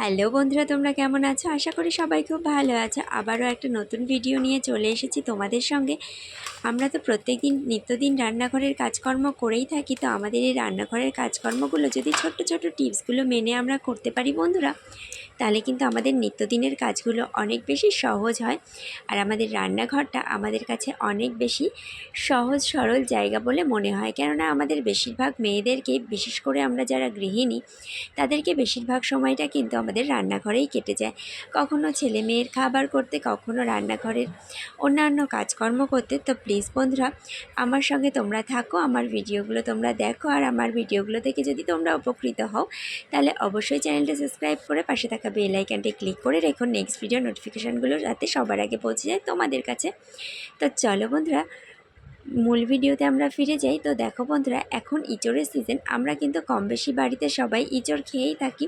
Hello বন্ধুরা, তোমরা কেমন আছো? আশা করি সবাই খুব ভালো আছো। আবারও একটা নতুন ভিডিও নিয়ে চলে এসেছি তোমাদের সঙ্গে। আমরা তো প্রত্যেক দিন নিত্যদিন রান্নাঘরের কাজকর্ম করেই থাকি, তো আমাদের এই রান্নাঘরের কাজকর্মগুলো যদি ছোট্ট ছোট টিপসগুলো মেনে আমরা করতে পারি বন্ধুরা, তাহলে কিন্তু আমাদের নিত্যদিনের কাজগুলো অনেক বেশি সহজ হয়। আর আমাদের রান্নাঘরটা আমাদের কাছে অনেক বেশি সহজ সরল জায়গা বলে মনে হয়। কেননা আমাদের বেশিরভাগ মেয়েদেরকে, বিশেষ করে আমরা যারা গৃহিণী, তাদেরকে বেশিরভাগ সময়টা কিন্তু আমাদের রান্নাঘরেই কেটে যায়। কখনো ছেলে মেয়ের খাবার করতে, কখনো রান্নাঘরের অন্যান্য কাজকর্ম করতে। তো প্লিজ বন্ধুরা, আমার সঙ্গে তোমরা থাকো, আমার ভিডিওগুলো তোমরা দেখো আর আমার ভিডিওগুলো থেকে যদি তোমরা উপকৃত হও, তাহলে অবশ্যই চ্যানেলটা সাবস্ক্রাইব করে পাশে থাকা বেল আইকনটি ক্লিক করে রেখো। নেক্সট ভিডিও নোটিফিকেশানগুলো যাতে সবার আগে পৌঁছে যায় তোমাদের কাছে। তো চলো বন্ধুরা মূল ভিডিওতে আমরা ফিরে যাই। তো দেখো বন্ধুরা, এখন ইঁচড়ের সিজন আমরা কিন্তু কম বেশি বাড়িতে সবাই ইঁচড় খেয়েই থাকি।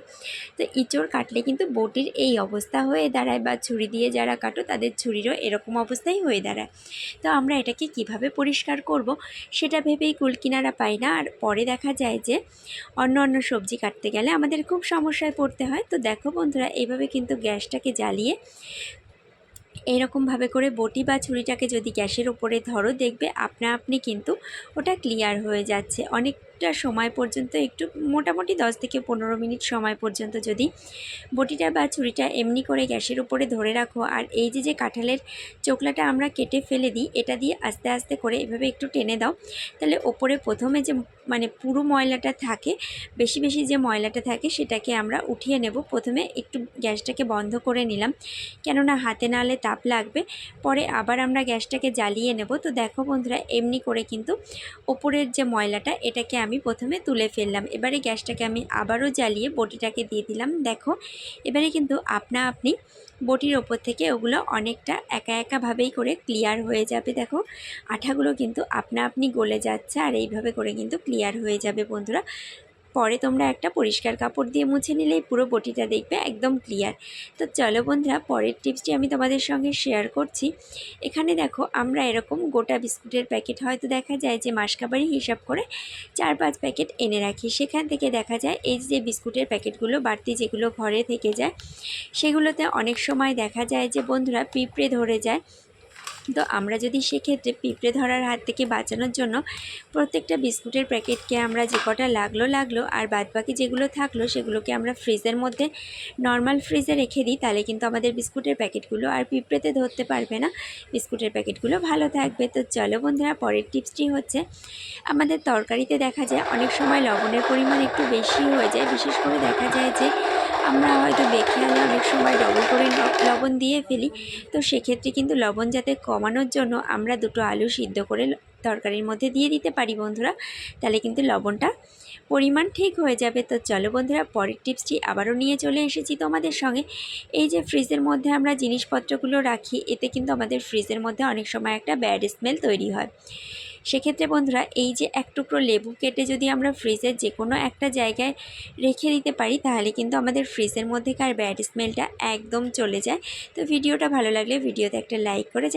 তো ইঁচড় কাটলে কিন্তু বটির এই অবস্থা হয়ে দাঁড়ায় বা ছুরি দিয়ে যারা কাটো, তাদের ছুরিরও এরকম অবস্থাই হয়ে দাঁড়ায়। তো আমরা এটাকে কীভাবে পরিষ্কার করব, সেটা ভেবেই কুল কিনারা পাই না। আর পরে দেখা যায় যে, অন্য অন্য সবজি কাটতে গেলে আমাদের খুব সমস্যায় পড়তে হয়। তো দেখো বন্ধুরা এইভাবে কিন্তু গ্যাসটাকে জ্বালিয়ে এরকমভাবে করে বটি বা ছুরিটাকে যদি গ্যাসের ওপরে ধরো, দেখবে আপনা আপনি কিন্তু ওটা ক্লিয়ার হয়ে যাচ্ছে। অনেকটা সময় পর্যন্ত, একটু মোটামুটি দশ থেকে পনেরো মিনিট সময় পর্যন্ত যদি বটিটা বা ছুরিটা এমনি করে গ্যাসের উপরে ধরে রাখো। আর এই যে যে কাঁঠালের চোকলাটা আমরা কেটে ফেলে দিই, এটা দিয়ে আস্তে আস্তে করে এভাবে একটু টেনে দাও। তাহলে ওপরে প্রথমে যে মানে পুরো ময়লাটা থাকে, বেশি বেশি যে ময়লাটা থাকে, সেটাকে আমরা উঠিয়ে নেব। প্রথমে একটু গ্যাসটাকে বন্ধ করে নিলাম। কেননা হাতে নালে তাপ লাগবে। পরে আবার আমরা গ্যাসটাকে জ্বালিয়ে নেব। তো দেখো বন্ধুরা, এমনি করে কিন্তু ওপরের যে ময়লাটা, এটাকে আমি প্রথমে তুলে ফেললাম। এবারে গ্যাসটাকে আমি আবারও জ্বালিয়ে বটিটাকে দিয়ে দিলাম। দেখো, এবারে কিন্তু আপনা আপনি বটির ওপর থেকে ওগুলো অনেকটা একা একাভাবেই করে ক্লিয়ার হয়ে যাবে। দেখো, আঠাগুলো কিন্তু আপনা আপনি গলে যাচ্ছে আর এইভাবে করে কিন্তু ক্লিয়ার হয়ে যাবে বন্ধুরা। পরে তোমরা একটা পরিষ্কার কাপড় দিয়ে মুছে নিলেই পুরো বটিটা দেখবে একদম ক্লিয়ার তো চলো বন্ধুরা, পরের টিপসটি আমি তোমাদের সঙ্গে শেয়ার করছি। এখানে দেখো, আমরা এরকম গোটা বিস্কুটের প্যাকেট হয়তো দেখা যায় যে মাসকাবারি হিসাব করে চার পাঁচ প্যাকেট এনে রাখি। সেখান থেকে দেখা যায় এই যে বিস্কুটের প্যাকেটগুলো বাড়তি যেগুলো ঘরে থেকে যায়, সেগুলোতে অনেক সময় দেখা যায় যে বন্ধুরা পিঁপড়ে ধরে যায়। তো আমরা যদি সেক্ষেত্রে পিঁপড়ে ধরার হাত থেকে বাঁচানোর জন্য প্রত্যেকটা বিস্কুটের প্যাকেটকে আমরা যে কটা লাগল লাগল আর বাদবাকি যেগুলো থাকল সেগুলোকে আমরা ফ্রিজের মধ্যে নর্মাল ফ্রিজে রেখে দিই, তাহলে কিন্তু আমাদের বিস্কুটের প্যাকেটগুলো আর পিঁপড়েতে ধরতে পারবে না। বিস্কুটের প্যাকেটগুলো ভালো থাকবে। তো চলো বন্ধুরা, পরের টিপসটি হচ্ছে, আমাদের তরকারিতে দেখা যায় অনেক সময় লবণের পরিমাণ একটু বেশি হয়ে যায়। বিশেষ করে দেখা যায় যে আমরা হয়তো বেখেয়ালে অনেক সময় লবণ দিয়ে ফেলি। তো সেক্ষেত্রে কিন্তু লবণ যাতে কমানোর জন্য আমরা দুটো আলু সিদ্ধ করে তরকারির মধ্যে দিয়ে দিতে পারি বন্ধুরা। তাহলে কিন্তু লবণটা পরিমাণ ঠিক হয়ে যাবে। তো চলো বন্ধুরা, পরের টিপসটি আবারও নিয়ে চলে এসেছি তোমাদের সঙ্গে। এই যে ফ্রিজের মধ্যে আমরা জিনিসপত্রগুলো রাখি, এতে কিন্তু আমাদের ফ্রিজের মধ্যে অনেক সময় একটা ব্যাড স্মেল তৈরি হয়। সেক্ষেত্রে বন্ধুরা, এই যে এক টুকরো লেবু কেটে যদি আমরা ফ্রিজের যে কোনো একটা জায়গায় রেখে দিতে পারি, তাহলে কিন্তু আমাদের ফ্রিজের মধ্যেকার ব্যাড স্মেলটা একদম চলে যায়। তো ভিডিওটা ভালো লাগলে ভিডিওতে একটা লাইক করে